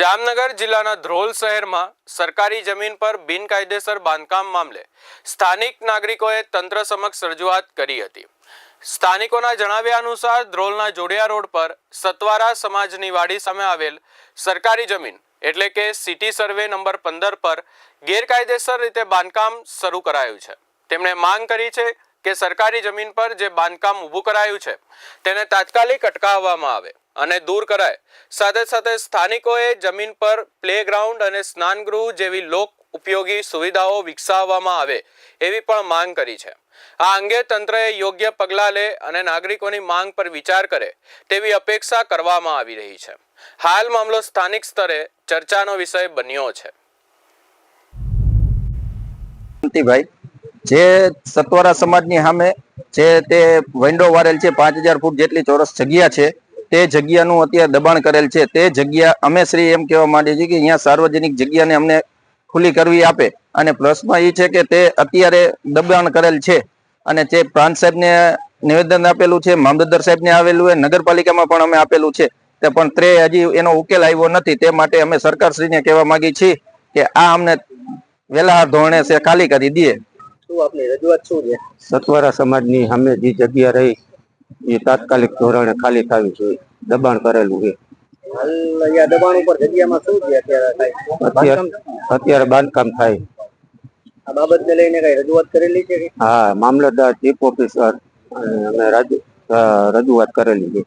જામનગર જિલ્લાના ધ્રોલ શહેરમાં સરકારી જમીન પર બિનકાયદેસર બાંધકામ મામલે સ્થાનિક નાગરિકોએ તંત્ર સમક્ષ રજૂઆત કરી હતી. સ્થાનિકોના જણાવ્યા અનુસાર ધ્રોલના જોડિયા રોડ પર સતવારા સમાજની વાડી સામે આવેલ સરકારી જમીન એટલે કે સિટી સર્વે નંબર પંદર પર ગેરકાયદેસર રીતે બાંધકામ શરૂ કરાયું છે. તેમણે માંગ કરી છે કે સરકારી જમીન પર જે બાંધકામ ઊભું કરાયું છે, તેને તાત્કાલિક અટકાવવામાં આવે. અને દૂર કરાય. સાથે સાથે સ્થાનિકોએ જમીન પર પ્લેગ્રાઉન્ડ અને સ્નાનગૃહ જેવી લોક ઉપયોગી સુવિધાઓ વિકસાવવામાં આવે એવી પણ માંગ કરી છે. આ અંગે તંત્રએ યોગ્ય પગલાં લે અને નાગરિકોની માંગ પર વિચાર કરે તેવી અપેક્ષા કરવામાં આવી રહી છે. હાલ મામલો સ્થાનિક સ્તરે ચર્ચાનો વિષય બન્યો છે. ભાઈ જે સત્વરા સમાજની સામે જે તે વિન્ડો વારેલ છે, પાંચ હજાર ફૂટ જેટલી ચોરસ જગ્યા છે તે જગ્યાનું અત્યારે દબાણ કરેલ છે. તે જગ્યા અમે શ્રી એમ કહેવા માંડીએ છીએ કે અહીંયા સાર્વજનિક જગ્યાને અમને ખુલ્લી કરવી આપે. અને પ્લસમાં એ છે કે તે અત્યારે દબાણ કરેલ છે. અને તે પ્રાંત સાહેબને નિવેદન આપેલું છે મામલતદાર સાહેબને આવેલું છે નગરપાલિકામાં પણ અમે આપેલું છે. તે પણ તે હજી એનો ઉકેલ આવ્યો નથી. તે માટે અમે સરકારશ્રીને કહેવા માંગી છીએ કે આ અમને વેલા ધોરણે છે ખાલી કરી દઈએ. શું આપની રજૂઆત શું છે? સતવારા સમાજની અમે જે જગ્યા રહી એ તાત્કાલિક ધોરણે ખાલી થવી જોઈએ દબાણ કરેલું છે. અત્યારે બાંધકામ? થાય. આ બાબતને લઈને કઈ રજૂઆત કરેલી છે હા મામલતદાર ચીફ ઓફિસર અને અમે રજૂઆત કરેલી છે.